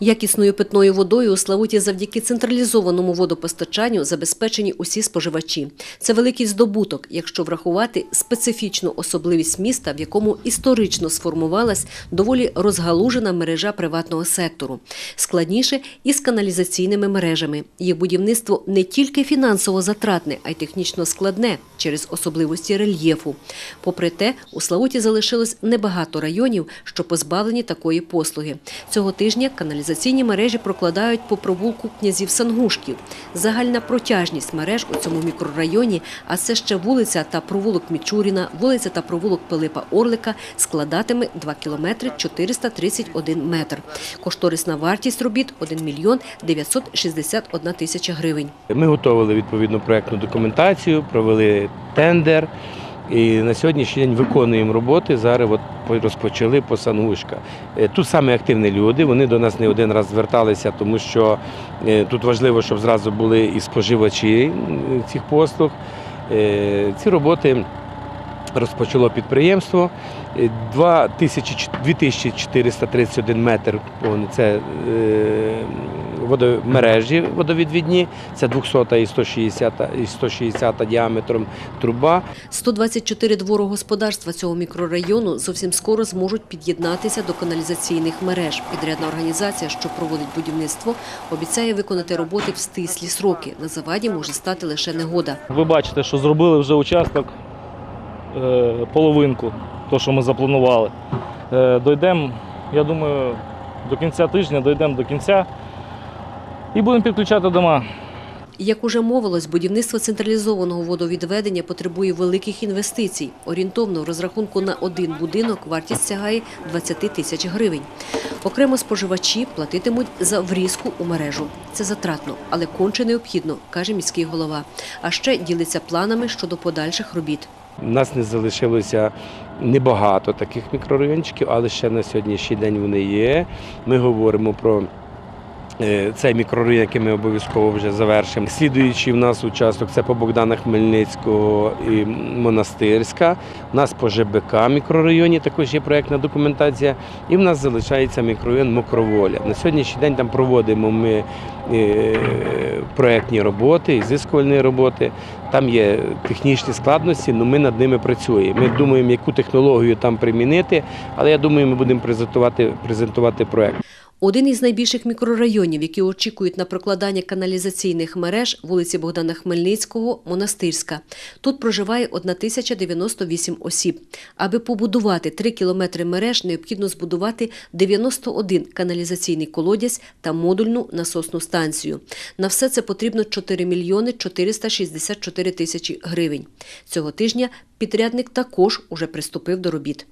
Якісною питною водою у Славуті завдяки централізованому водопостачанню забезпечені усі споживачі. Це великий здобуток, якщо врахувати специфічну особливість міста, в якому історично сформувалась доволі розгалужена мережа приватного сектору. Складніше і з каналізаційними мережами. Їх будівництво не тільки фінансово затратне, а й технічно складне через особливості рельєфу. Попри те, у Славуті залишилось небагато районів, що позбавлені такої послуги. Цього тижня каналізаційні мережі прокладають по провулку князів Сангушків. Загальна протяжність мереж у цьому мікрорайоні, а це ще вулиця та провулок Мічуріна, вулиця та провулок Пилипа Орлика складатиме 2 кілометри 431 метр. Кошторисна вартість робіт 1 мільйон 961 тисяча гривень. Ми готували відповідну проєктну документацію, провели тендер. І на сьогоднішній день виконуємо роботи. Зараз от розпочали по Сангушка. Е, Тут саме активні люди. Вони до нас не один раз зверталися, тому що е, тут важливо, щоб зразу були і споживачі цих послуг. Е, Ці роботи розпочало підприємство. Е, два тисячі- 2431 метр це водомережі водовідвідні, це 200 і 160, і 160 діаметром труба. 124 дворогосподарства цього мікрорайону зовсім скоро зможуть під'єднатися до каналізаційних мереж. Підрядна організація, що проводить будівництво, обіцяє виконати роботи в стислі сроки. На заваді може стати лише негода. Ви бачите, що зробили вже участок е, половинку, то, що ми запланували. Е, Дойдемо, я думаю, до кінця тижня дійдемо до кінця і будемо підключати дома. Як уже мовилось, будівництво централізованого водовідведення потребує великих інвестицій. Орієнтовно в розрахунку на один будинок вартість сягає 20 тисяч гривень. Окремо споживачі платитимуть за врізку у мережу. Це затратно, але конче необхідно, каже міський голова. А ще ділиться планами щодо подальших робіт. У нас не залишилося небагато таких мікрорайончиків, але ще на сьогоднішній день вони є. Ми говоримо про цей мікрорайон, який ми обов'язково вже завершимо. Слідуючий в нас участок це по Богдана Хмельницького і Монастирська. У нас по ЖБК мікрорайоні також є проєктна документація. І в нас залишається мікрорайон Мокроволя. На сьогоднішній день там проводимо ми е, проєктні роботи, ізискувальні роботи. Там є технічні складності, але ми над ними працюємо. Ми думаємо, яку технологію там примінити, але я думаю, ми будемо презентувати, презентувати проєкт. Один із найбільших мікрорайонів, які очікують на прокладання каналізаційних мереж вулиці Богдана Хмельницького, Монастирська. Тут проживає 1098 осіб. Аби побудувати 3 кілометри мереж, необхідно збудувати 91 каналізаційний колодязь та модульну насосну станцію. На все це потрібно 4 мільйони 464 тисячі гривень. Цього тижня підрядник також уже приступив до робіт.